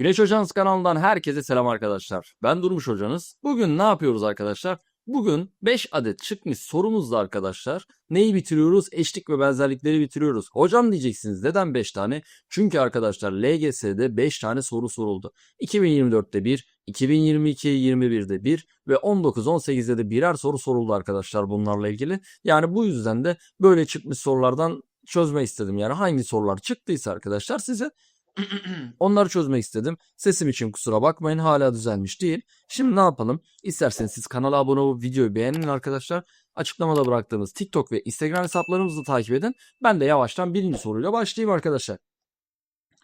Güneş Hocamız kanalından herkese selam arkadaşlar. Ben Durmuş Hocanız. Bugün ne yapıyoruz arkadaşlar? Bugün 5 adet çıkmış sorumuzla arkadaşlar neyi bitiriyoruz? Eşlik ve benzerlikleri bitiriyoruz. Hocam diyeceksiniz neden 5 tane? Çünkü arkadaşlar LGS'de 5 tane soru soruldu. 2024'te 1, 2022 21'de 1 ve 19-18'de de birer soru soruldu arkadaşlar bunlarla ilgili. Yani bu yüzden de böyle çıkmış sorulardan çözme istedim. Yani hangi sorular çıktıysa arkadaşlar size Onları çözmek istedim. Sesim için kusura bakmayın hala düzelmiş değil. Şimdi ne yapalım? İsterseniz siz kanala abone olup videoyu beğenin arkadaşlar. Açıklamada bıraktığımız TikTok ve Instagram hesaplarımızı takip edin. Ben de yavaştan birinci soruyla başlayayım arkadaşlar.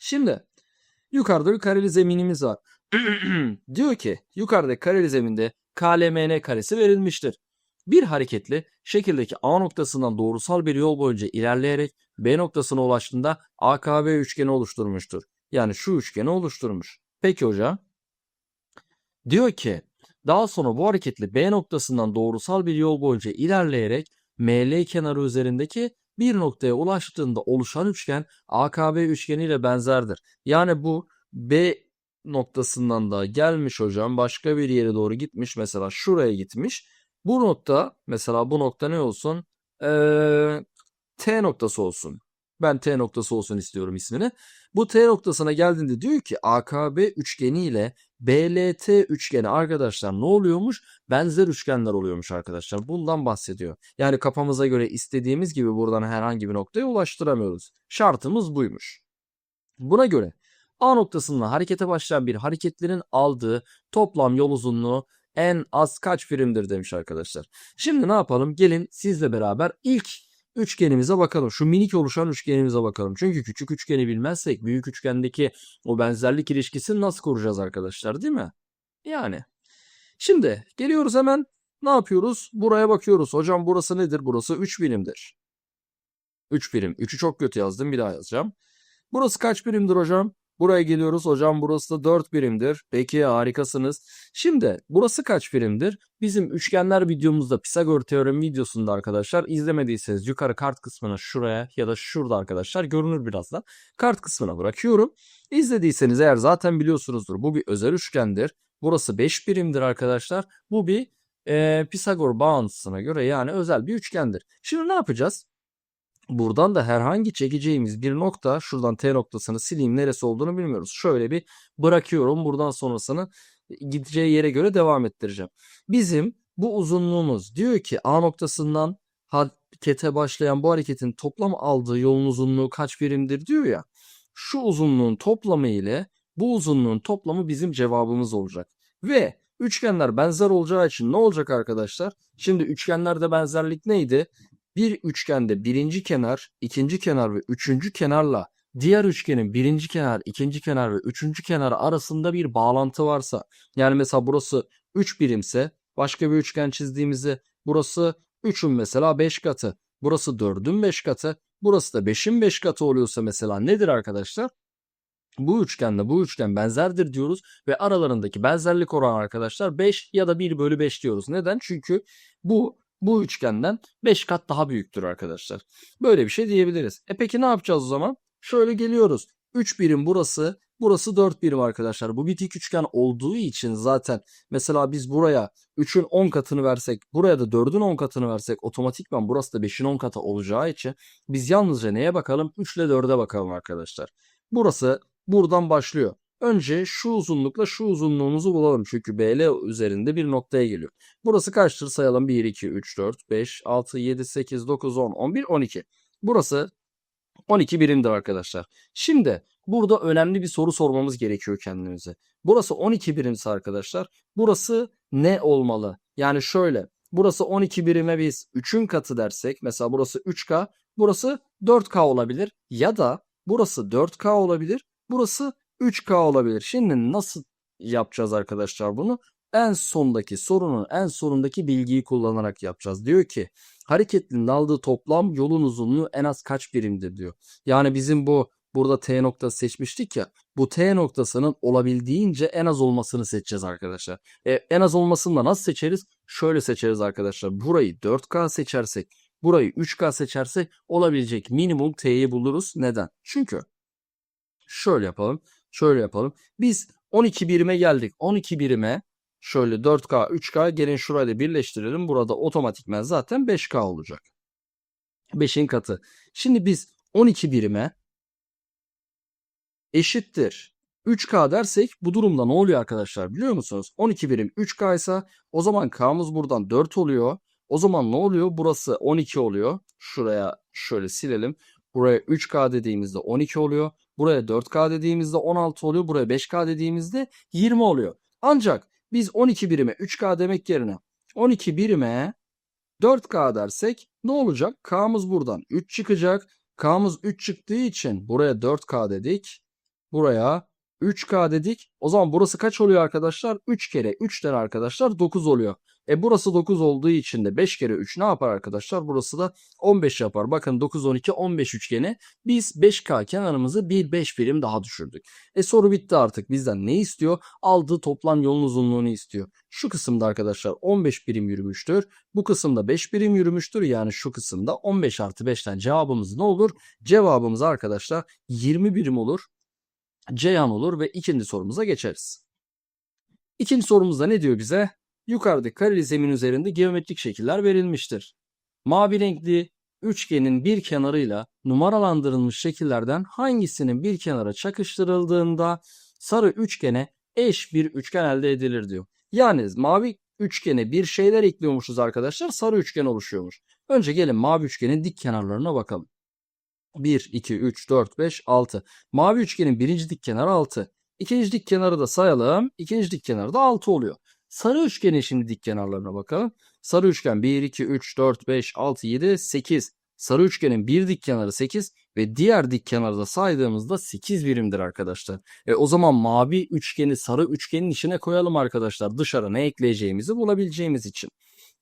Şimdi yukarıda bir kareli zeminimiz var. Diyor ki yukarıdaki kareli zeminde KLMN karesi verilmiştir. Bir hareketli şekildeki A noktasından doğrusal bir yol boyunca ilerleyerek B noktasına ulaştığında AKB üçgeni oluşturmuştur. Yani şu üçgeni oluşturmuş. Peki hocam. Diyor ki daha sonra bu hareketli B noktasından doğrusal bir yol boyunca ilerleyerek ML kenarı üzerindeki bir noktaya ulaştığında oluşan üçgen AKB üçgeniyle benzerdir. Yani bu B noktasından da gelmiş hocam başka bir yere doğru gitmiş mesela şuraya gitmiş. Bu nokta mesela bu nokta ne olsun? Ee, T noktası olsun. Ben T noktası olsun istiyorum ismini. Bu T noktasına geldiğinde diyor ki AKB üçgeni ile BLT üçgeni arkadaşlar ne oluyormuş? Benzer üçgenler oluyormuş arkadaşlar. Bundan bahsediyor. Yani kafamıza göre istediğimiz gibi buradan herhangi bir noktaya ulaştıramıyoruz. Şartımız buymuş. Buna göre A noktasından harekete başlayan bir hareketlerin aldığı toplam yol uzunluğu en az kaç birimdir demiş arkadaşlar. Şimdi ne yapalım? Gelin sizle beraber ilk üçgenimize bakalım. Şu minik oluşan üçgenimize bakalım. Çünkü küçük üçgeni bilmezsek büyük üçgendeki o benzerlik ilişkisini nasıl kuracağız arkadaşlar değil mi? Yani. Şimdi geliyoruz hemen ne yapıyoruz? Buraya bakıyoruz. Hocam burası nedir? Burası 3 birimdir. 3 birim. 3'ü çok kötü yazdım. Bir daha yazacağım. Burası kaç birimdir hocam? Buraya geliyoruz. Hocam burası da 4 birimdir. Peki harikasınız. Şimdi burası kaç birimdir? Bizim üçgenler videomuzda Pisagor teoremi videosunda arkadaşlar izlemediyseniz yukarı kart kısmına şuraya ya da şurada arkadaşlar görünür birazdan. Kart kısmına bırakıyorum. İzlediyseniz eğer zaten biliyorsunuzdur. Bu bir özel üçgendir. Burası 5 birimdir arkadaşlar. Bu bir e, Pisagor bağıntısına göre yani özel bir üçgendir. Şimdi ne yapacağız? Buradan da herhangi çekeceğimiz bir nokta şuradan T noktasını sileyim neresi olduğunu bilmiyoruz. Şöyle bir bırakıyorum buradan sonrasını gideceği yere göre devam ettireceğim. Bizim bu uzunluğumuz diyor ki A noktasından harekete başlayan bu hareketin toplam aldığı yolun uzunluğu kaç birimdir diyor ya. Şu uzunluğun toplamı ile bu uzunluğun toplamı bizim cevabımız olacak. Ve üçgenler benzer olacağı için ne olacak arkadaşlar? Şimdi üçgenlerde benzerlik neydi? Bir üçgende birinci kenar, ikinci kenar ve üçüncü kenarla diğer üçgenin birinci kenar, ikinci kenar ve üçüncü kenar arasında bir bağlantı varsa yani mesela burası 3 birimse başka bir üçgen çizdiğimizde burası 3'ün mesela 5 katı, burası 4'ün 5 katı, burası da 5'in 5 katı oluyorsa mesela nedir arkadaşlar? Bu üçgenle bu üçgen benzerdir diyoruz ve aralarındaki benzerlik oranı arkadaşlar 5 ya da 1 bölü 5 diyoruz. Neden? Çünkü bu bu üçgenden 5 kat daha büyüktür arkadaşlar. Böyle bir şey diyebiliriz. E peki ne yapacağız o zaman? Şöyle geliyoruz. 3 birim burası. Burası 4 birim arkadaşlar. Bu bir dik üçgen olduğu için zaten mesela biz buraya 3'ün 10 katını versek buraya da 4'ün 10 katını versek otomatikman burası da 5'in 10 katı olacağı için biz yalnızca neye bakalım? 3 ile 4'e bakalım arkadaşlar. Burası buradan başlıyor. Önce şu uzunlukla şu uzunluğumuzu bulalım. Çünkü BL üzerinde bir noktaya geliyor. Burası kaçtır sayalım. 1, 2, 3, 4, 5, 6, 7, 8, 9, 10, 11, 12. Burası 12 birimdir arkadaşlar. Şimdi burada önemli bir soru sormamız gerekiyor kendimize. Burası 12 birimse arkadaşlar burası ne olmalı? Yani şöyle burası 12 birime biz 3'ün katı dersek mesela burası 3K burası 4K olabilir ya da burası 4K olabilir burası 3K olabilir. Şimdi nasıl yapacağız arkadaşlar bunu? En sondaki sorunun en sonundaki bilgiyi kullanarak yapacağız. Diyor ki hareketlinin aldığı toplam yolun uzunluğu en az kaç birimdir diyor. Yani bizim bu burada T noktası seçmiştik ya. Bu T noktasının olabildiğince en az olmasını seçeceğiz arkadaşlar. E, en az olmasını da nasıl seçeriz? Şöyle seçeriz arkadaşlar. Burayı 4K seçersek, burayı 3K seçersek olabilecek minimum T'yi buluruz. Neden? Çünkü şöyle yapalım. Şöyle yapalım. Biz 12 birime geldik. 12 birime şöyle 4K, 3K gelin şurayı da birleştirelim. Burada otomatikmen zaten 5K olacak. 5'in katı. Şimdi biz 12 birime eşittir 3K dersek bu durumda ne oluyor arkadaşlar biliyor musunuz? 12 birim 3K ise o zaman K'mız buradan 4 oluyor. O zaman ne oluyor? Burası 12 oluyor. Şuraya şöyle silelim. Buraya 3K dediğimizde 12 oluyor. Buraya 4K dediğimizde 16 oluyor. Buraya 5K dediğimizde 20 oluyor. Ancak biz 12 birime 3K demek yerine 12 birime 4K dersek ne olacak? K'mız buradan 3 çıkacak. K'mız 3 çıktığı için buraya 4K dedik. Buraya 3K dedik. O zaman burası kaç oluyor arkadaşlar? 3 kere 3'ten arkadaşlar 9 oluyor. E burası 9 olduğu için de 5 kere 3 ne yapar arkadaşlar? Burası da 15 yapar. Bakın 9, 12, 15 üçgeni. Biz 5K kenarımızı bir 5 birim daha düşürdük. E soru bitti artık. Bizden ne istiyor? Aldığı toplam yolun uzunluğunu istiyor. Şu kısımda arkadaşlar 15 birim yürümüştür. Bu kısımda 5 birim yürümüştür. Yani şu kısımda 15 artı 5'ten cevabımız ne olur? Cevabımız arkadaşlar 20 birim olur. Ceyhan olur ve ikinci sorumuza geçeriz. İkinci sorumuzda ne diyor bize? Yukarıdaki kareli zemin üzerinde geometrik şekiller verilmiştir. Mavi renkli üçgenin bir kenarıyla numaralandırılmış şekillerden hangisinin bir kenara çakıştırıldığında sarı üçgene eş bir üçgen elde edilir diyor. Yani mavi üçgene bir şeyler ekliyormuşuz arkadaşlar sarı üçgen oluşuyormuş. Önce gelin mavi üçgenin dik kenarlarına bakalım. 1, 2, 3, 4, 5, 6. Mavi üçgenin birinci dik kenarı 6. İkinci dik kenarı da sayalım. İkinci dik kenarı da 6 oluyor. Sarı üçgenin şimdi dik kenarlarına bakalım. Sarı üçgen 1, 2, 3, 4, 5, 6, 7, 8. Sarı üçgenin bir dik kenarı 8 ve diğer dik kenarı da saydığımızda 8 birimdir arkadaşlar. E o zaman mavi üçgeni sarı üçgenin içine koyalım arkadaşlar. Dışarı ne ekleyeceğimizi bulabileceğimiz için.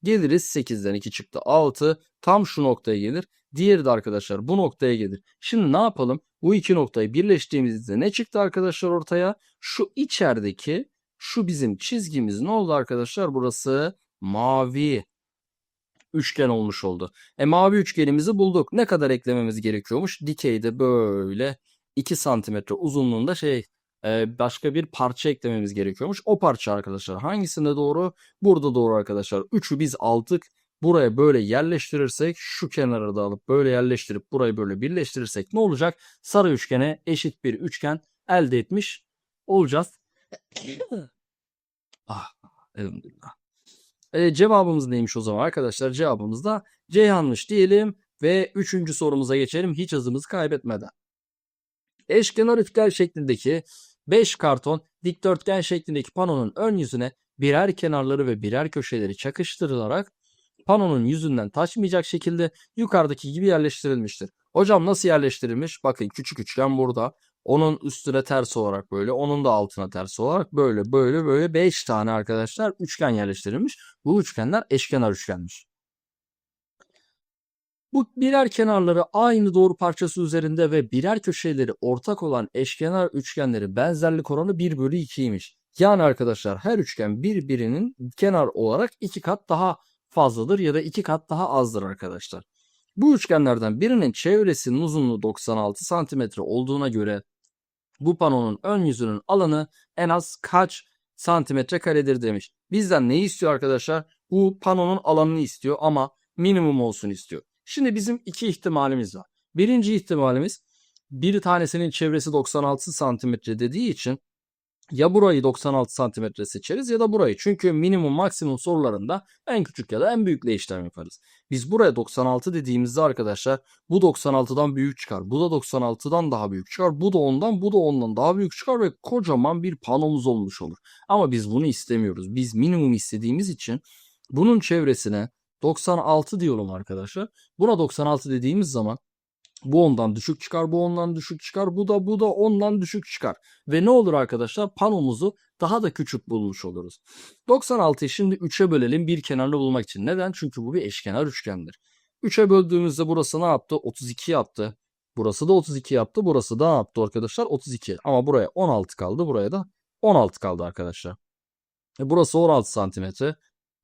Geliriz 8'den 2 çıktı 6. Tam şu noktaya gelir. Diğeri de arkadaşlar bu noktaya gelir. Şimdi ne yapalım? Bu iki noktayı birleştiğimizde ne çıktı arkadaşlar ortaya? Şu içerideki şu bizim çizgimiz ne oldu arkadaşlar? Burası mavi üçgen olmuş oldu. E mavi üçgenimizi bulduk. Ne kadar eklememiz gerekiyormuş? Dikeyde böyle 2 santimetre uzunluğunda şey e, başka bir parça eklememiz gerekiyormuş. O parça arkadaşlar hangisinde doğru? Burada doğru arkadaşlar. 3'ü biz aldık. Buraya böyle yerleştirirsek şu kenarı da alıp böyle yerleştirip burayı böyle birleştirirsek ne olacak? Sarı üçgene eşit bir üçgen elde etmiş olacağız. ah, elhamdülillah. E, cevabımız neymiş o zaman arkadaşlar? Cevabımız da C yanlış diyelim ve üçüncü sorumuza geçelim hiç hızımızı kaybetmeden. Eşkenar üçgen şeklindeki 5 karton dikdörtgen şeklindeki panonun ön yüzüne birer kenarları ve birer köşeleri çakıştırılarak panonun yüzünden taşmayacak şekilde yukarıdaki gibi yerleştirilmiştir. Hocam nasıl yerleştirilmiş? Bakın küçük üçgen burada. Onun üstüne ters olarak böyle, onun da altına ters olarak böyle böyle böyle 5 tane arkadaşlar üçgen yerleştirilmiş. Bu üçgenler eşkenar üçgenmiş. Bu birer kenarları aynı doğru parçası üzerinde ve birer köşeleri ortak olan eşkenar üçgenleri benzerlik oranı 1 bölü 2'ymiş. Yani arkadaşlar her üçgen birbirinin kenar olarak 2 kat daha fazladır ya da 2 kat daha azdır arkadaşlar. Bu üçgenlerden birinin çevresinin uzunluğu 96 cm olduğuna göre bu panonun ön yüzünün alanı en az kaç santimetre karedir demiş. Bizden ne istiyor arkadaşlar? Bu panonun alanını istiyor ama minimum olsun istiyor. Şimdi bizim iki ihtimalimiz var. Birinci ihtimalimiz bir tanesinin çevresi 96 santimetre dediği için ya burayı 96 santimetre seçeriz ya da burayı. Çünkü minimum maksimum sorularında en küçük ya da en büyükle işlem yaparız. Biz buraya 96 dediğimizde arkadaşlar bu 96'dan büyük çıkar. Bu da 96'dan daha büyük çıkar. Bu da ondan bu da ondan daha büyük çıkar ve kocaman bir panomuz olmuş olur. Ama biz bunu istemiyoruz. Biz minimum istediğimiz için bunun çevresine 96 diyorum arkadaşlar. Buna 96 dediğimiz zaman bu ondan düşük çıkar, bu ondan düşük çıkar, bu da bu da ondan düşük çıkar. Ve ne olur arkadaşlar? Panomuzu daha da küçük bulmuş oluruz. 96'yı şimdi 3'e bölelim bir kenarını bulmak için. Neden? Çünkü bu bir eşkenar üçgendir. 3'e böldüğümüzde burası ne yaptı? 32 yaptı. Burası da 32 yaptı. Burası da ne yaptı arkadaşlar? 32. Ama buraya 16 kaldı. Buraya da 16 kaldı arkadaşlar. E burası 16 santimetre.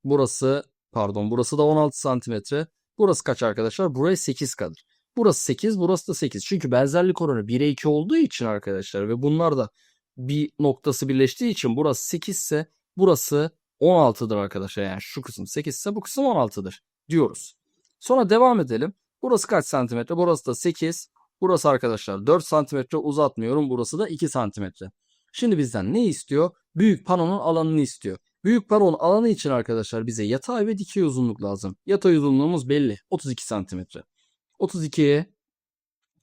Burası pardon burası da 16 santimetre. Burası kaç arkadaşlar? Buraya 8 kalır. Burası 8, burası da 8. Çünkü benzerlik oranı 1'e 2 olduğu için arkadaşlar ve bunlar da bir noktası birleştiği için burası 8 ise burası 16'dır arkadaşlar. Yani şu kısım 8 ise bu kısım 16'dır diyoruz. Sonra devam edelim. Burası kaç santimetre? Burası da 8. Burası arkadaşlar 4 santimetre uzatmıyorum. Burası da 2 santimetre. Şimdi bizden ne istiyor? Büyük panonun alanını istiyor. Büyük panonun alanı için arkadaşlar bize yatay ve dikey uzunluk lazım. Yatay uzunluğumuz belli. 32 santimetre. 32'ye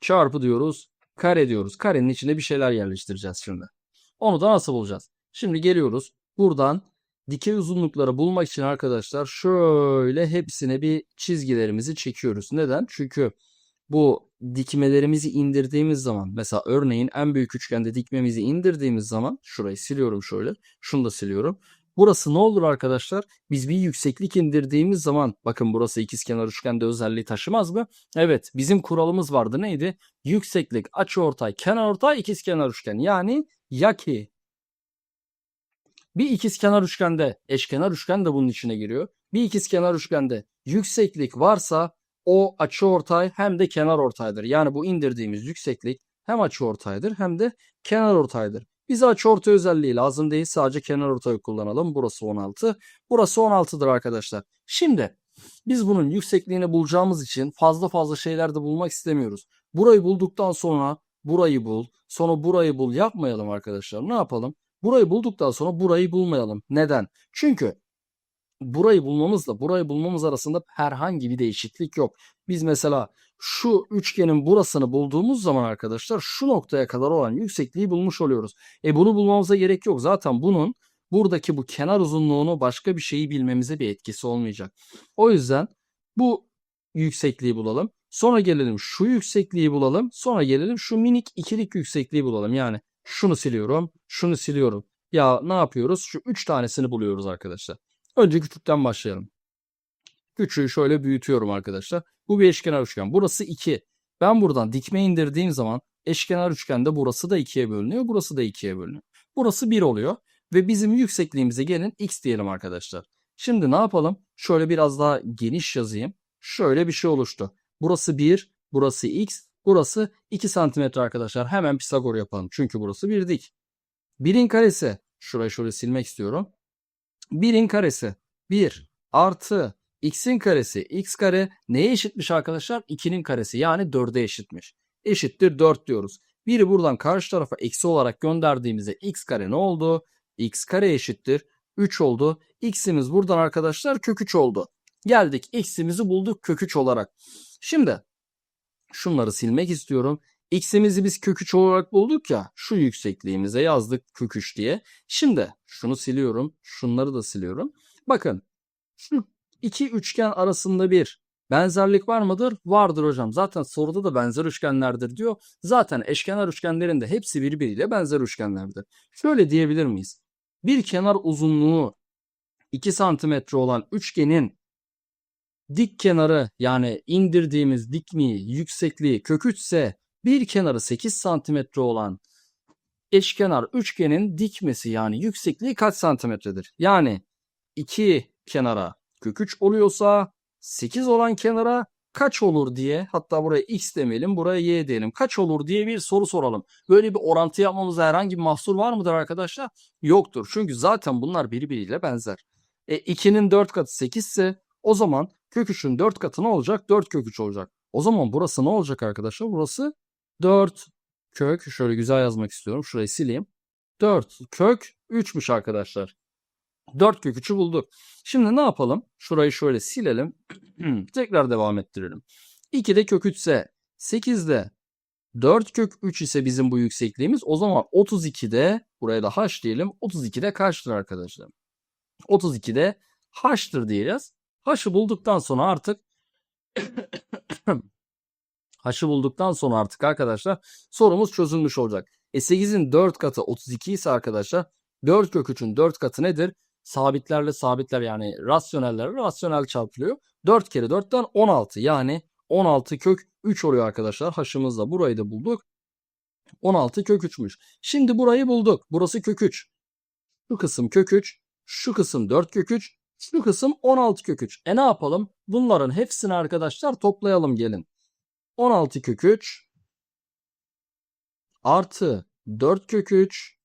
çarpı diyoruz. Kare diyoruz. Karenin içine bir şeyler yerleştireceğiz şimdi. Onu da nasıl bulacağız? Şimdi geliyoruz. Buradan dikey uzunlukları bulmak için arkadaşlar şöyle hepsine bir çizgilerimizi çekiyoruz. Neden? Çünkü bu dikmelerimizi indirdiğimiz zaman mesela örneğin en büyük üçgende dikmemizi indirdiğimiz zaman şurayı siliyorum şöyle. Şunu da siliyorum. Burası ne olur arkadaşlar? Biz bir yükseklik indirdiğimiz zaman bakın burası ikizkenar üçgende özelliği taşımaz mı? Evet bizim kuralımız vardı neydi? Yükseklik, açıortay, kenarortay, ikizkenar üçgen. Yani ya ki bir ikizkenar üçgende, eşkenar üçgen de bunun içine giriyor. Bir ikizkenar üçgende yükseklik varsa o açıortay hem de kenarortaydır. Yani bu indirdiğimiz yükseklik hem açıortaydır hem de kenarortaydır. Bize açıortay özelliği lazım değil. Sadece kenarortayı kullanalım. Burası 16. Burası 16'dır arkadaşlar. Şimdi biz bunun yüksekliğini bulacağımız için fazla fazla şeyler de bulmak istemiyoruz. Burayı bulduktan sonra burayı bul. Sonra burayı bul. Yapmayalım arkadaşlar. Ne yapalım? Burayı bulduktan sonra burayı bulmayalım. Neden? Çünkü burayı bulmamızla burayı bulmamız arasında herhangi bir değişiklik yok. Biz mesela şu üçgenin burasını bulduğumuz zaman arkadaşlar şu noktaya kadar olan yüksekliği bulmuş oluyoruz. E bunu bulmamıza gerek yok. Zaten bunun buradaki bu kenar uzunluğunu başka bir şeyi bilmemize bir etkisi olmayacak. O yüzden bu yüksekliği bulalım. Sonra gelelim şu yüksekliği bulalım. Sonra gelelim şu minik ikilik yüksekliği bulalım. Yani şunu siliyorum, şunu siliyorum. Ya ne yapıyoruz? Şu üç tanesini buluyoruz arkadaşlar. Önce küçükten başlayalım. Küçüğü şöyle büyütüyorum arkadaşlar. Bu bir eşkenar üçgen. Burası 2. Ben buradan dikme indirdiğim zaman eşkenar üçgende burası da 2'ye bölünüyor. Burası da 2'ye bölünüyor. Burası 1 oluyor. Ve bizim yüksekliğimize gelin x diyelim arkadaşlar. Şimdi ne yapalım? Şöyle biraz daha geniş yazayım. Şöyle bir şey oluştu. Burası 1, burası x, burası 2 santimetre arkadaşlar. Hemen Pisagor yapalım. Çünkü burası bir dik. 1'in karesi. Şurayı şöyle silmek istiyorum. 1'in karesi 1 artı x'in karesi x kare neye eşitmiş arkadaşlar? 2'nin karesi yani 4'e eşitmiş. Eşittir 4 diyoruz. Biri buradan karşı tarafa eksi olarak gönderdiğimizde x kare ne oldu? x kare eşittir 3 oldu. x'imiz buradan arkadaşlar kök 3 oldu. Geldik x'imizi bulduk kök 3 olarak. Şimdi şunları silmek istiyorum. X'imizi biz kök 3 olarak bulduk ya. Şu yüksekliğimize yazdık kök 3 diye. Şimdi şunu siliyorum. Şunları da siliyorum. Bakın şu iki üçgen arasında bir benzerlik var mıdır? Vardır hocam. Zaten soruda da benzer üçgenlerdir diyor. Zaten eşkenar üçgenlerin de hepsi birbiriyle benzer üçgenlerdir. Şöyle diyebilir miyiz? Bir kenar uzunluğu 2 santimetre olan üçgenin dik kenarı yani indirdiğimiz dikliği, yüksekliği kök 3 ise bir kenarı 8 santimetre olan eşkenar üçgenin dikmesi yani yüksekliği kaç santimetredir? Yani iki kenara kök 3 oluyorsa 8 olan kenara kaç olur diye hatta buraya x demeyelim buraya y diyelim kaç olur diye bir soru soralım. Böyle bir orantı yapmamıza herhangi bir mahsur var mıdır arkadaşlar? Yoktur. Çünkü zaten bunlar birbiriyle benzer. E 2'nin 4 katı 8 ise o zaman kök 3'ün 4 katı ne olacak? 4 kök 3 olacak. O zaman burası ne olacak arkadaşlar? Burası 4 kök şöyle güzel yazmak istiyorum. Şurayı sileyim. 4 kök 3'müş arkadaşlar. 4 kök 3'ü bulduk. Şimdi ne yapalım? Şurayı şöyle silelim. Tekrar devam ettirelim. 2'de kök 3 ise 8'de 4 kök 3 ise bizim bu yüksekliğimiz. O zaman 32'de buraya da h diyelim. 32'de kaçtır arkadaşlar? 32'de h'tır diyeceğiz. H'ı bulduktan sonra artık H'ı bulduktan sonra artık arkadaşlar sorumuz çözülmüş olacak. E 8'in 4 katı 32 ise arkadaşlar 4 kök 3'ün 4 katı nedir? Sabitlerle sabitler yani rasyonellerle rasyonel çarpılıyor. 4 kere 4'ten 16 yani 16 kök 3 oluyor arkadaşlar. H'ımızla burayı da bulduk. 16 kök 3'müş. Şimdi burayı bulduk. Burası kök 3. Şu kısım kök 3. Şu kısım 4 kök 3. Şu kısım 16 kök 3. E ne yapalım? Bunların hepsini arkadaşlar toplayalım gelin. 16 kök 3 artı 4 kök 3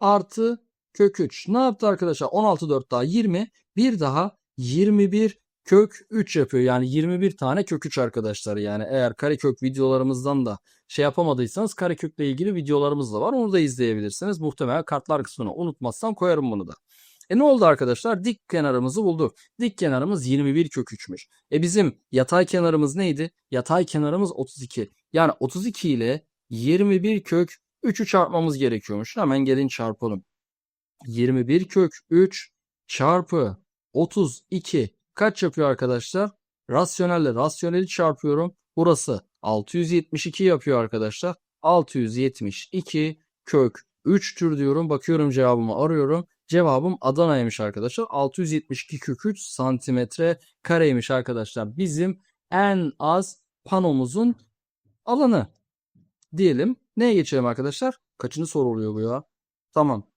artı kök 3. Ne yaptı arkadaşlar? 16 4 daha 20. Bir daha 21 kök 3 yapıyor. Yani 21 tane kök 3 arkadaşlar. Yani eğer karekök videolarımızdan da şey yapamadıysanız karekökle ilgili videolarımız da var. Onu da izleyebilirsiniz. Muhtemelen kartlar kısmını unutmazsam koyarım bunu da. E ne oldu arkadaşlar? Dik kenarımızı bulduk. Dik kenarımız 21 kök 3'müş. E bizim yatay kenarımız neydi? Yatay kenarımız 32. Yani 32 ile 21 kök 3'ü çarpmamız gerekiyormuş. Hemen gelin çarpalım. 21 kök 3 çarpı 32 kaç yapıyor arkadaşlar? Rasyonelle rasyoneli çarpıyorum. Burası 672 yapıyor arkadaşlar. 672 kök 3'tür diyorum. Bakıyorum cevabımı arıyorum. Cevabım Adana'ymış arkadaşlar. 672 kök 3 santimetre kareymiş arkadaşlar. Bizim en az panomuzun alanı diyelim. Neye geçelim arkadaşlar? Kaçıncı soru oluyor bu ya? Tamam.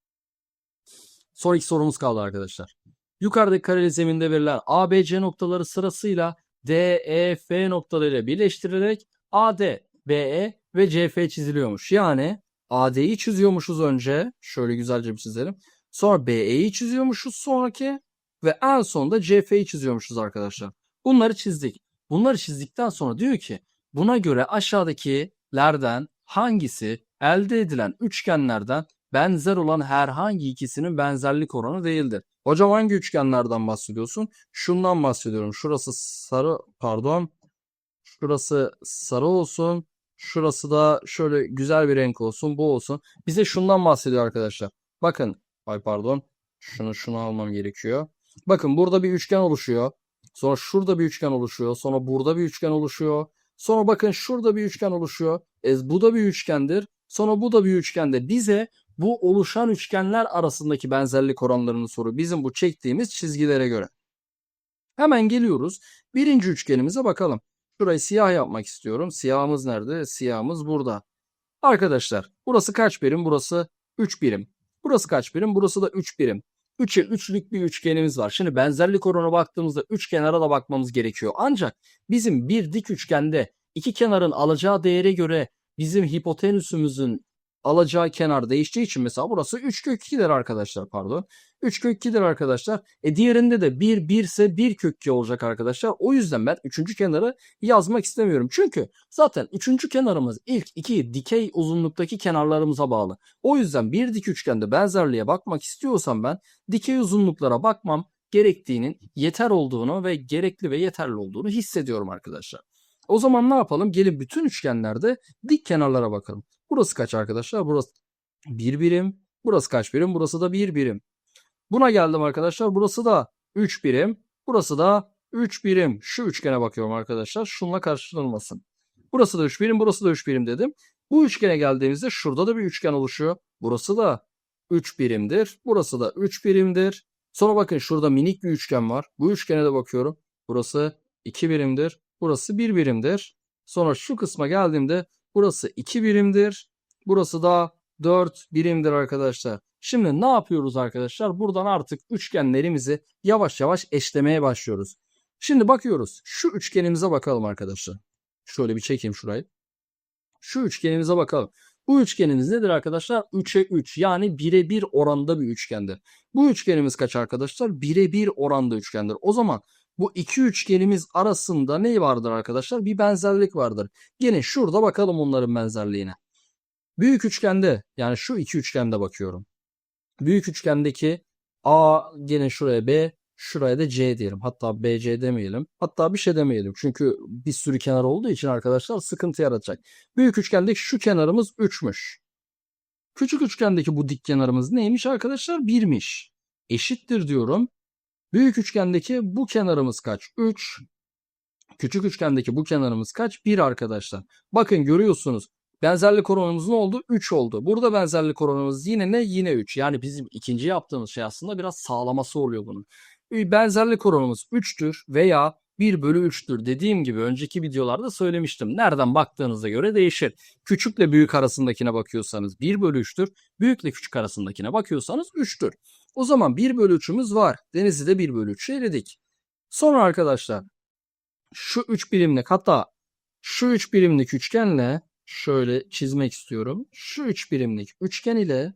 Son iki sorumuz kaldı arkadaşlar. Yukarıdaki kareli zeminde verilen ABC noktaları sırasıyla DEF noktalarıyla birleştirilerek AD, BE ve CF çiziliyormuş. Yani AD'yi çiziyormuşuz önce. Şöyle güzelce bir çizelim. Sonra BE'yi çiziyormuşuz sonraki ve en sonunda CF'yi çiziyormuşuz arkadaşlar. Bunları çizdik. Bunları çizdikten sonra diyor ki buna göre aşağıdakilerden hangisi elde edilen üçgenlerden benzer olan herhangi ikisinin benzerlik oranı değildir. Hocam hangi üçgenlerden bahsediyorsun? Şundan bahsediyorum. Şurası sarı pardon. Şurası sarı olsun. Şurası da şöyle güzel bir renk olsun. Bu olsun. Bize şundan bahsediyor arkadaşlar. Bakın. Ay pardon. Şunu şunu almam gerekiyor. Bakın burada bir üçgen oluşuyor. Sonra şurada bir üçgen oluşuyor. Sonra burada bir üçgen oluşuyor. Sonra bakın şurada bir üçgen oluşuyor. E, bu da bir üçgendir. Sonra bu da bir üçgendir. Bize bu oluşan üçgenler arasındaki benzerlik oranlarını soru bizim bu çektiğimiz çizgilere göre. Hemen geliyoruz. Birinci üçgenimize bakalım. Şurayı siyah yapmak istiyorum. Siyahımız nerede? Siyahımız burada. Arkadaşlar burası kaç birim? Burası 3 birim. Burası kaç birim? Burası da 3 birim. 3'e 3'lük bir üçgenimiz var. Şimdi benzerlik oranına baktığımızda 3 kenara da bakmamız gerekiyor. Ancak bizim bir dik üçgende iki kenarın alacağı değere göre bizim hipotenüsümüzün alacağı kenar değiştiği için mesela burası 3 kök 2'dir arkadaşlar pardon. 3 kök 2'dir arkadaşlar. E diğerinde de 1 1 ise 1 kök 2 olacak arkadaşlar. O yüzden ben 3. kenarı yazmak istemiyorum. Çünkü zaten 3. kenarımız ilk iki dikey uzunluktaki kenarlarımıza bağlı. O yüzden bir dik üçgende benzerliğe bakmak istiyorsam ben dikey uzunluklara bakmam gerektiğinin yeter olduğunu ve gerekli ve yeterli olduğunu hissediyorum arkadaşlar. O zaman ne yapalım? Gelin bütün üçgenlerde dik kenarlara bakalım. Burası kaç arkadaşlar? Burası 1 birim. Burası kaç birim? Burası da 1 birim. Buna geldim arkadaşlar. Burası da 3 birim. Burası da 3 birim. Şu üçgene bakıyorum arkadaşlar. Şunla karşılanmasın. Burası da 3 birim. Burası da 3 birim dedim. Bu üçgene geldiğimizde şurada da bir üçgen oluşuyor. Burası da 3 birimdir. Burası da 3 birimdir. Sonra bakın şurada minik bir üçgen var. Bu üçgene de bakıyorum. Burası 2 birimdir. Burası 1 birimdir. Sonra şu kısma geldiğimde burası 2 birimdir. Burası da 4 birimdir arkadaşlar. Şimdi ne yapıyoruz arkadaşlar? Buradan artık üçgenlerimizi yavaş yavaş eşlemeye başlıyoruz. Şimdi bakıyoruz. Şu üçgenimize bakalım arkadaşlar. Şöyle bir çekeyim şurayı. Şu üçgenimize bakalım. Bu üçgenimiz nedir arkadaşlar? 3'e 3 yani 1'e 1 oranda bir üçgendir. Bu üçgenimiz kaç arkadaşlar? 1'e 1 oranda üçgendir. O zaman bu iki üçgenimiz arasında ne vardır arkadaşlar? Bir benzerlik vardır. Yine şurada bakalım onların benzerliğine. Büyük üçgende yani şu iki üçgende bakıyorum. Büyük üçgendeki A gene şuraya B, şuraya da C diyelim. Hatta BC demeyelim. Hatta bir şey demeyelim. Çünkü bir sürü kenar olduğu için arkadaşlar sıkıntı yaratacak. Büyük üçgendeki şu kenarımız 3'müş. Küçük üçgendeki bu dik kenarımız neymiş arkadaşlar? 1'miş. Eşittir diyorum. Büyük üçgendeki bu kenarımız kaç? 3. Küçük üçgendeki bu kenarımız kaç? 1 arkadaşlar. Bakın görüyorsunuz. Benzerlik oranımız ne oldu? 3 oldu. Burada benzerlik oranımız yine ne? Yine 3. Yani bizim ikinci yaptığımız şey aslında biraz sağlaması oluyor bunun. Benzerlik oranımız 3'tür veya 1 bölü 3'tür. Dediğim gibi önceki videolarda söylemiştim. Nereden baktığınıza göre değişir. Küçükle büyük arasındakine bakıyorsanız 1 bölü 3'tür. Büyükle küçük arasındakine bakıyorsanız 3'tür. O zaman 1 bölü 3'ümüz var. Deniz'i de 1 bölü 3'e eledik. Sonra arkadaşlar şu 3 birimlik hatta şu 3 birimlik üçgenle şöyle çizmek istiyorum. Şu 3 birimlik üçgen ile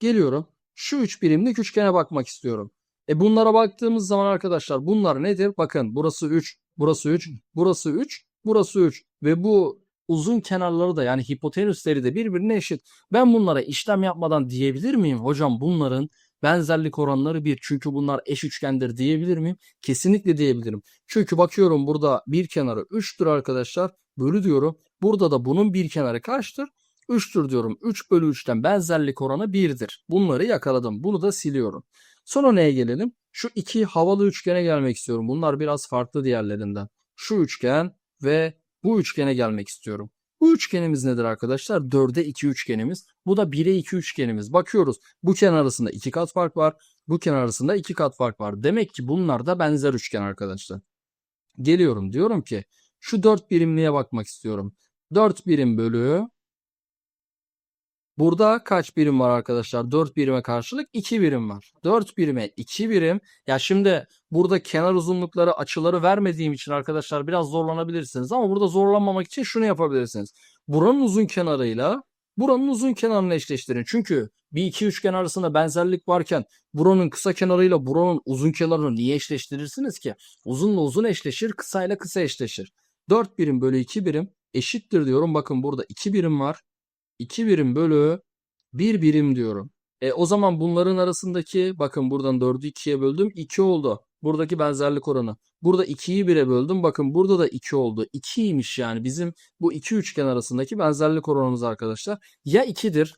geliyorum. şu 3 birimlik üçgene bakmak istiyorum. E bunlara baktığımız zaman arkadaşlar bunlar nedir? Bakın burası 3, burası 3, burası 3, burası 3 ve bu uzun kenarları da yani hipotenüsleri de birbirine eşit. Ben bunlara işlem yapmadan diyebilir miyim? Hocam bunların benzerlik oranları 1 çünkü bunlar eş üçgendir diyebilir miyim? Kesinlikle diyebilirim. Çünkü bakıyorum burada bir kenarı 3'tür arkadaşlar. Bölü diyorum. Burada da bunun bir kenarı kaçtır? 3'tür diyorum. 3 bölü 3'ten benzerlik oranı 1'dir. Bunları yakaladım. Bunu da siliyorum. Sonra neye gelelim? Şu iki havalı üçgene gelmek istiyorum. Bunlar biraz farklı diğerlerinden. Şu üçgen ve bu üçgene gelmek istiyorum. Bu üçgenimiz nedir arkadaşlar? 4'e 2 üçgenimiz. Bu da 1'e 2 üçgenimiz. Bakıyoruz. Bu kenar arasında 2 kat fark var. Bu kenar arasında 2 kat fark var. Demek ki bunlar da benzer üçgen arkadaşlar. Geliyorum diyorum ki şu 4 birimliğe bakmak istiyorum. 4 birim bölü Burada kaç birim var arkadaşlar? 4 birime karşılık 2 birim var. 4 birime 2 birim. Ya şimdi burada kenar uzunlukları açıları vermediğim için arkadaşlar biraz zorlanabilirsiniz. Ama burada zorlanmamak için şunu yapabilirsiniz. Buranın uzun kenarıyla buranın uzun kenarını eşleştirin. Çünkü bir iki üçgen arasında benzerlik varken buranın kısa kenarıyla buranın uzun kenarını niye eşleştirirsiniz ki? Uzunla uzun eşleşir, kısayla kısa eşleşir. 4 birim bölü 2 birim eşittir diyorum. Bakın burada 2 birim var. 2 birim bölü 1 birim diyorum. E o zaman bunların arasındaki bakın buradan 4'ü 2'ye böldüm 2 oldu. Buradaki benzerlik oranı. Burada 2'yi 1'e böldüm. Bakın burada da 2 oldu. 2'ymiş yani bizim bu iki üçgen arasındaki benzerlik oranımız arkadaşlar. Ya 2'dir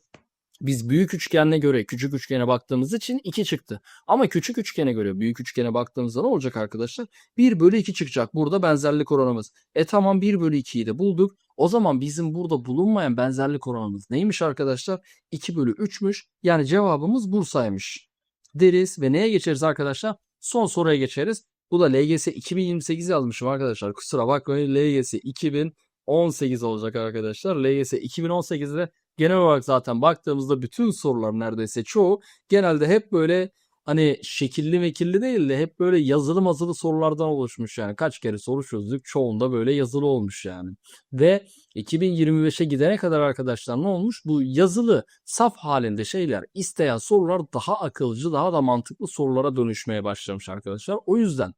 biz büyük üçgene göre küçük üçgene baktığımız için 2 çıktı. Ama küçük üçgene göre büyük üçgene baktığımızda ne olacak arkadaşlar? 1 bölü 2 çıkacak. Burada benzerlik oranımız. E tamam 1 bölü 2'yi de bulduk. O zaman bizim burada bulunmayan benzerlik oranımız neymiş arkadaşlar? 2 bölü 3'müş. Yani cevabımız Bursa'ymış. Deriz ve neye geçeriz arkadaşlar? Son soruya geçeriz. Bu da LGS 2028 yazmışım arkadaşlar. Kusura bakmayın LGS 2018 olacak arkadaşlar. LGS 2018'de genel olarak zaten baktığımızda bütün sorular neredeyse çoğu genelde hep böyle hani şekilli mekilli değil de hep böyle yazılı mazılı sorulardan oluşmuş yani. Kaç kere soru çözdük çoğunda böyle yazılı olmuş yani. Ve 2025'e gidene kadar arkadaşlar ne olmuş? Bu yazılı saf halinde şeyler isteyen sorular daha akılcı daha da mantıklı sorulara dönüşmeye başlamış arkadaşlar. O yüzden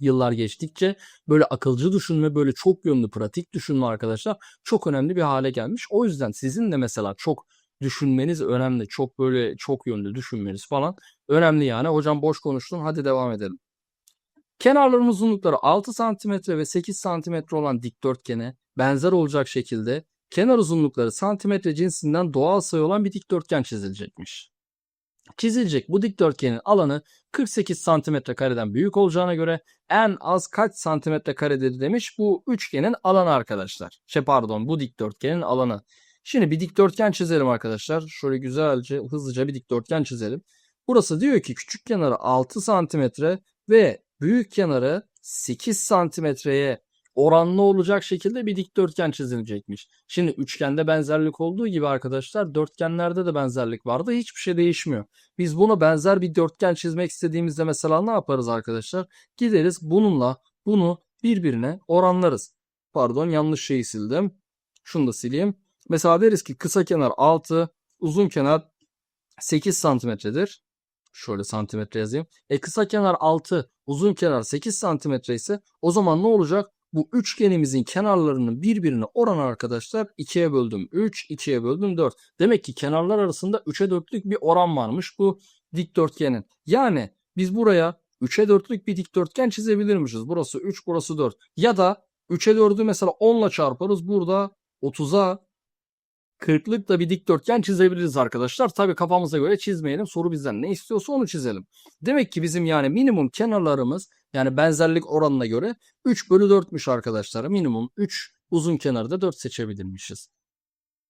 yıllar geçtikçe böyle akılcı düşünme, böyle çok yönlü pratik düşünme arkadaşlar çok önemli bir hale gelmiş. O yüzden sizin de mesela çok düşünmeniz önemli. Çok böyle çok yönlü düşünmeniz falan önemli yani. Hocam boş konuştun hadi devam edelim. Kenarların uzunlukları 6 cm ve 8 cm olan dikdörtgene benzer olacak şekilde kenar uzunlukları santimetre cinsinden doğal sayı olan bir dikdörtgen çizilecekmiş. Çizilecek bu dikdörtgenin alanı 48 santimetre kareden büyük olacağına göre en az kaç santimetre karedir demiş bu üçgenin alanı arkadaşlar. Şey pardon bu dikdörtgenin alanı. Şimdi bir dikdörtgen çizelim arkadaşlar. Şöyle güzelce hızlıca bir dikdörtgen çizelim. Burası diyor ki küçük kenarı 6 santimetre ve büyük kenarı 8 santimetreye oranlı olacak şekilde bir dikdörtgen çizilecekmiş. Şimdi üçgende benzerlik olduğu gibi arkadaşlar dörtgenlerde de benzerlik vardı. Hiçbir şey değişmiyor. Biz bunu benzer bir dörtgen çizmek istediğimizde mesela ne yaparız arkadaşlar? Gideriz bununla bunu birbirine oranlarız. Pardon yanlış şeyi sildim. Şunu da sileyim. Mesela deriz ki kısa kenar 6, uzun kenar 8 santimetredir. Şöyle santimetre yazayım. E kısa kenar 6, uzun kenar 8 santimetre ise o zaman ne olacak? Bu üçgenimizin kenarlarının birbirine oranı arkadaşlar 2'ye böldüm 3, 2'ye böldüm 4. Demek ki kenarlar arasında 3'e 4'lük bir oran varmış bu dikdörtgenin. Yani biz buraya 3'e 4'lük bir dikdörtgen çizebilirmişiz. Burası 3, burası 4. Ya da 3'e 4'ü mesela 10 ile çarparız. Burada 30'a 40'lık da bir dikdörtgen çizebiliriz arkadaşlar. Tabii kafamıza göre çizmeyelim. Soru bizden ne istiyorsa onu çizelim. Demek ki bizim yani minimum kenarlarımız yani benzerlik oranına göre 3 bölü 4'müş arkadaşlar. Minimum 3 uzun kenarı da 4 seçebilirmişiz.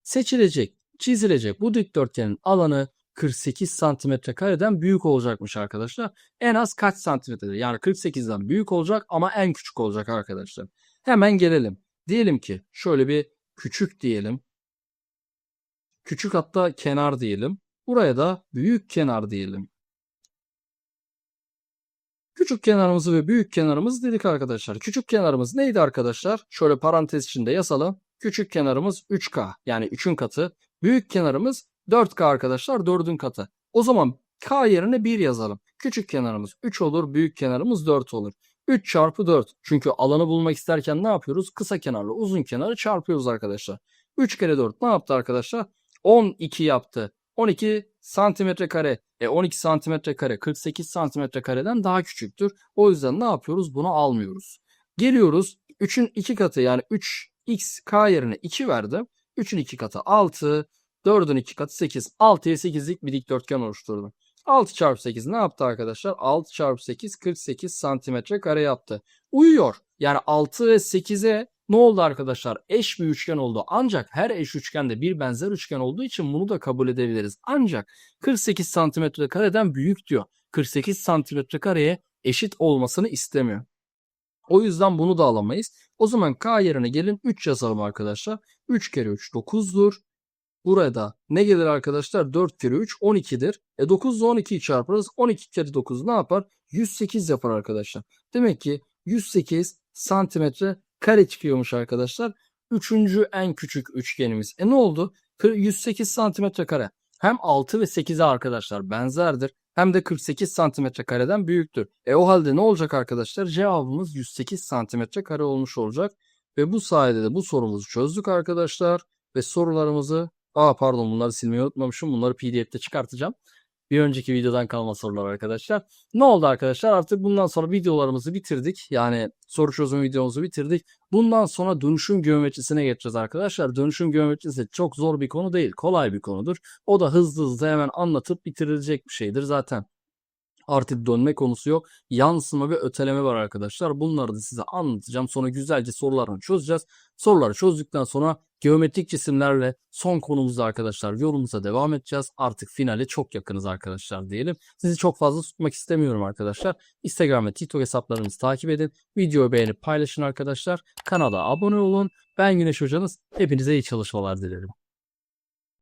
Seçilecek, çizilecek bu dikdörtgenin alanı 48 santimetre kareden büyük olacakmış arkadaşlar. En az kaç santimetredir? Yani 48'den büyük olacak ama en küçük olacak arkadaşlar. Hemen gelelim. Diyelim ki şöyle bir küçük diyelim. Küçük hatta kenar diyelim. Buraya da büyük kenar diyelim. Küçük kenarımızı ve büyük kenarımız dedik arkadaşlar. Küçük kenarımız neydi arkadaşlar? Şöyle parantez içinde yazalım. Küçük kenarımız 3K yani 3'ün katı. Büyük kenarımız 4K arkadaşlar 4'ün katı. O zaman k yerine 1 yazalım. Küçük kenarımız 3 olur, büyük kenarımız 4 olur. 3 çarpı 4. Çünkü alanı bulmak isterken ne yapıyoruz? Kısa kenarla uzun kenarı çarpıyoruz arkadaşlar. 3 kere 4 ne yaptı arkadaşlar? 12 yaptı. 12 santimetre kare. E 12 santimetre kare 48 santimetre kareden daha küçüktür. O yüzden ne yapıyoruz? Bunu almıyoruz. Geliyoruz 3'ün 2 katı yani 3x k yerine 2 verdi. 3'ün 2 katı 6. 4'ün 2 katı 8. 6'ya 8'lik bir dikdörtgen oluşturdu. 6 çarpı 8 ne yaptı arkadaşlar? 6 çarpı 8 48 santimetre kare yaptı. Uyuyor. Yani 6 ve 8'e ne oldu arkadaşlar? Eş bir üçgen oldu. Ancak her eş üçgende bir benzer üçgen olduğu için bunu da kabul edebiliriz. Ancak 48 santimetre kareden büyük diyor. 48 santimetre kareye eşit olmasını istemiyor. O yüzden bunu da alamayız. O zaman k yerine gelin 3 yazalım arkadaşlar. 3 kere 3 9'dur. Burada ne gelir arkadaşlar? 4 kere 3 12'dir. E 9 ile 12'yi çarparız. 12 kere 9 ne yapar? 108 yapar arkadaşlar. Demek ki 108 santimetre kare çıkıyormuş arkadaşlar. Üçüncü en küçük üçgenimiz. E ne oldu? Kır- 108 santimetre kare. Hem 6 ve 8'e arkadaşlar benzerdir. Hem de 48 santimetre kareden büyüktür. E o halde ne olacak arkadaşlar? Cevabımız 108 santimetre kare olmuş olacak. Ve bu sayede de bu sorumuzu çözdük arkadaşlar. Ve sorularımızı Aa pardon bunları silmeyi unutmamışım. Bunları PDF'de çıkartacağım. Bir önceki videodan kalma sorular arkadaşlar. Ne oldu arkadaşlar? Artık bundan sonra videolarımızı bitirdik. Yani soru çözüm videomuzu bitirdik. Bundan sonra dönüşüm geometrisine geçeceğiz arkadaşlar. Dönüşüm geometrisi çok zor bir konu değil. Kolay bir konudur. O da hızlı hızlı hemen anlatıp bitirilecek bir şeydir zaten. Artık dönme konusu yok. Yansıma ve öteleme var arkadaşlar. Bunları da size anlatacağım. Sonra güzelce sorularını çözeceğiz. Soruları çözdükten sonra geometrik cisimlerle son konumuzda arkadaşlar yolumuza devam edeceğiz. Artık finale çok yakınız arkadaşlar diyelim. Sizi çok fazla tutmak istemiyorum arkadaşlar. Instagram ve TikTok hesaplarımızı takip edin. Videoyu beğenip paylaşın arkadaşlar. Kanala abone olun. Ben Güneş Hocanız. Hepinize iyi çalışmalar dilerim.